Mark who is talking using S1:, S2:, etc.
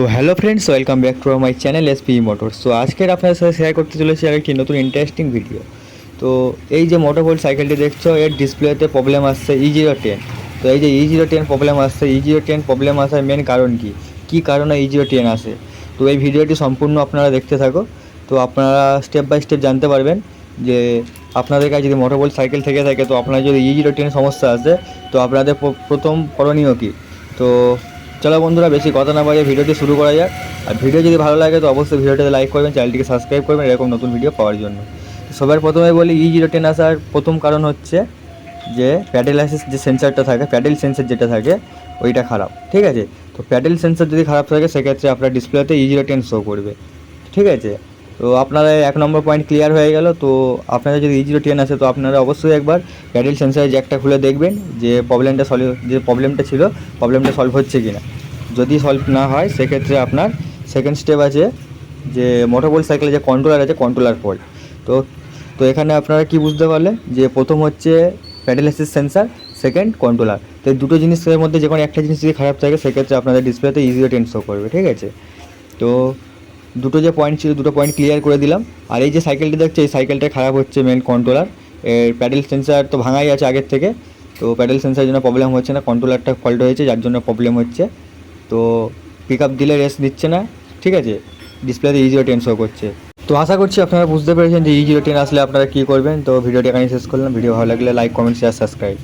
S1: তো hello friends welcome back to my channel SP motor so আজকের আপনার সাথে শেয়ার করতে চলেছি আরেকটি নতুন ইন্টারেস্টিং ভিডিও তো এই যে মোটোবোল্ট সাইকেলটি দেখছ, এর ডিসপ্লেতে প্রবলেম আসছে ই জিরো টেন তো এই যে ই জিরো টেন প্রবলেম আসছে ই জিরো টেন প্রবলেম আসার মেন কারণ কি? কী কারণে ই জিরো টেন আসে? তো এই ভিডিওটি সম্পূর্ণ আপনারা দেখতে থাকো। তো আপনারা স্টেপ বাই স্টেপ জানতে পারবেন যে আপনাদের কাছে যদি মোটোবোল্ট সাইকেল থেকে থাকে, তো আপনার যদি ই জিরো টেন সমস্যা আসে, তো আপনাদের প্রথম করণীয় কী? তো চলো বন্ধুরা, বেশি কথা না বাজে ভিডিওটি শুরু করা যাক। আর ভিডিও যদি ভালো লাগে, তো অবশ্যই ভিডিওটিতে লাইক করবেন, চ্যানেলটিকে সাবস্ক্রাইব করবেন, এরকম নতুন ভিডিও পাওয়ার জন্য। সবার প্রথমে বলি ই জিরো টেন আসার প্রথম কারণ হচ্ছে যে, প্যাডেল যে সেন্সারটা থাকে, প্যাডেল সেন্সার যেটা থাকে, ওইটা খারাপ, ঠিক আছে? তো প্যাডেল সেন্সার যদি খারাপ থাকে, সেক্ষেত্রে আপনার ডিসপ্লেতে ই জিরো টেন শো করবে, ঠিক আছে? তো আপনারা এক নম্বর পয়েন্ট ক্লিয়ার হয়ে গেল। তো আপনারা যদি ই জিরো টেন আসে, তো আপনারা অবশ্যই একবার প্যাডেল সেন্সারের জ্যাকটা খুলে দেখবেন যে প্রবলেমটা সলভ যে প্রবলেমটা ছিল প্রবলেমটা সলভ হচ্ছে কি না যদি সলভ না হয়, সেক্ষেত্রে আপনার সেকেন্ড স্টেপ আছে যে মোটোবোল সাইকেলে যে কন্ট্রোলার আছে কন্ট্রোলার ফল্ট তো তো এখানে আপনারা কি বুঝতে পারলেন? যে প্রথম হচ্ছে pedal assist sensor second controller তো দুটো জিনিসের মধ্যে যে কোনো একটা জিনিস যদি খারাপ থাকে, সেক্ষেত্রে আপনাদের ডিসপ্লেতে ইজিও টেন শো করবে, ঠিক আছে? তো দুটো যে পয়েন্ট ছিল, দুটো পয়েন্ট ক্লিয়ার করে দিলাম। আর এই যে সাইকেলটি দেখছে, এই সাইকেলটা খারাপ হচ্ছে মেন কন্ট্রোলার এর প্যাডেল সেন্সার তো ভাঙাই আছে আগের থেকে। তো প্যাডেল সেন্সারের জন্য প্রবলেম হচ্ছে না কন্ট্রোলারটা ফল্ট হয়েছে, যার জন্য প্রবলেম হচ্ছে। তো পিক আপ দিলে রেস্ট দিচ্ছে না, ঠিক আছে? ডিসপ্লেতে ইজিও টেন শো করছে। তো আশা করছি আপনারা বুঝতে পেরেছেন যে ই জিরো টেন আসলে আপনারা কী করবেন। তো ভিডিওটি এখানে শেষ করলাম। ভিডিও ভালো লাগলে লাইক কমেন্ট শেয়ার সাবস্ক্রাইব